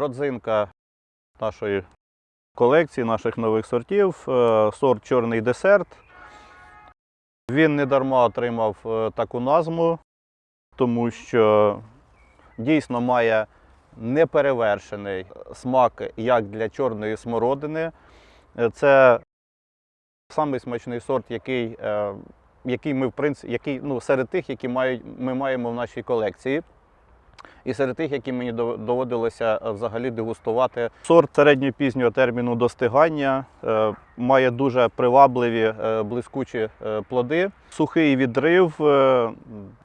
Родзинка нашої колекції, наших нових сортів, е, сорт чорний десерт. Він не дарма отримав е, таку назву, тому що дійсно має неперевершений смак як для чорної смородини. Е, Це самий смачний сорт, який, який ми в принципі, який ну, серед тих, які ми маємо в нашій колекції. І серед тих, які мені доводилося е, взагалі дегустувати. Сорт середньо-пізнього терміну достигання е, має дуже привабливі е, блискучі плоди, сухий відрив,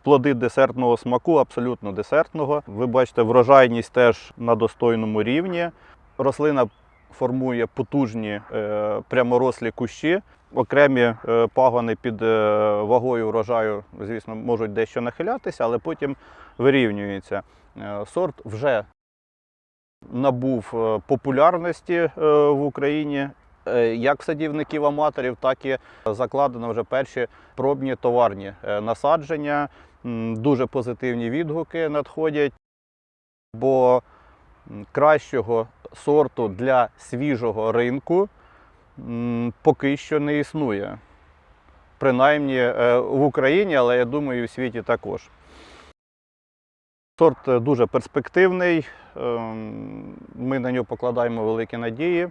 плоди десертного смаку, абсолютно десертного. Ви бачите, врожайність теж на достойному рівні. Рослина формує потужні е, пряморослі кущі. Окремі е, пагони під е, вагою врожаю, звісно, можуть дещо нахилятися, але потім вирівнюється. Сорт вже набув популярності в Україні як садівників аматорів, так і закладено вже перші пробні товарні насадження. Дуже позитивні відгуки надходять, бо кращого сорту для свіжого ринку поки що не існує. Принаймні е, в Україні, але я думаю, і в світі також. Сорт е, дуже перспективний, ем, ми на нього покладаємо великі надії.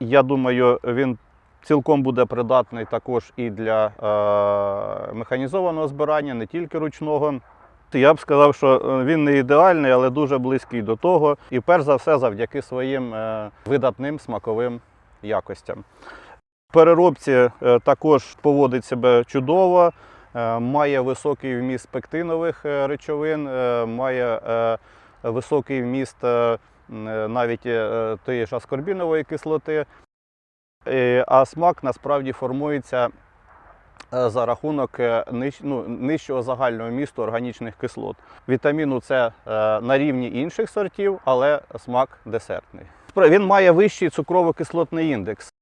Я думаю, він цілком буде придатний також і для е, механізованого збирання, не тільки ручного. Я б сказав, що е, він не ідеальний, але дуже близький до того. І перш за все завдяки своїм е, видатним смаковим якостям. В переробці е, також поводить себе чудово, має високий вміст пектинових речовин, має високий вміст навіть тієї ж аскорбінової кислоти. А смак насправді формується за рахунок е, ну, нижчого загального місту органічних кислот. Вітаміну С е, на рівні інших сортів, але смак десертний. Він має вищий цукрово-кислотний індекс,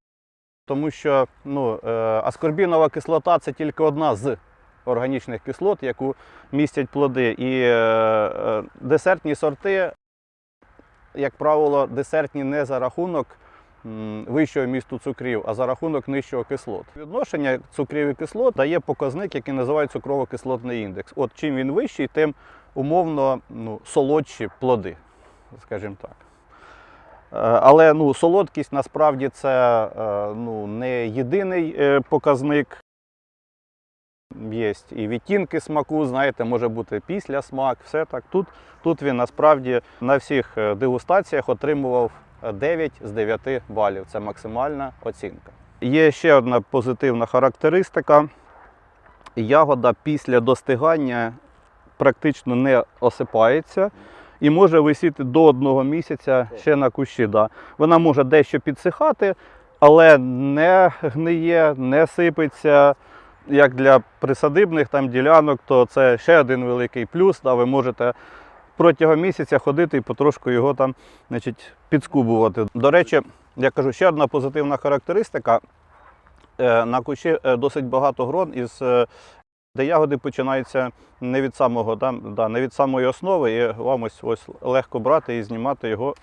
тому що ну, е, аскорбінова кислота це тільки одна з органічних кислот, яку містять плоди. І е, е, десертні сорти, як правило, десертні не за рахунок вищого місту цукрів, а за рахунок нижчого кислот. Відношення цукрів і кислот дає показник, який називають цукрово-кислотний індекс. От чим він вищий, тим умовно ну, солодші плоди, скажімо так. Е, Але ну, солодкість насправді це е, ну, не єдиний е, показник. Є і відтінки смаку, знаєте, може бути після смак, все так. Тут, тут він насправді на всіх дегустаціях отримував 9 з 9 балів. Це максимальна оцінка. Є ще одна позитивна характеристика. Ягода після достигання практично не осипається і може висіти до одного місяця ще на кущі. Да. Вона може дещо підсихати, але не гниє, не сипеться. Як для присадибних там ділянок, то це ще один великий плюс. Да, ви можете протягом місяця ходити і потрошку його там значить, підскубувати. До речі, я кажу, ще одна позитивна характеристика. Е, На кущі е, досить багато грон, із, е, де ягоди починаються не від самого, да, да, не від самої основи, і вам ось, ось легко брати і знімати його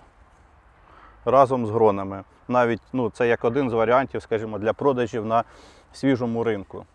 разом з гронами. Навіть ну, це як один з варіантів, скажімо, для продажів на свіжому ринку.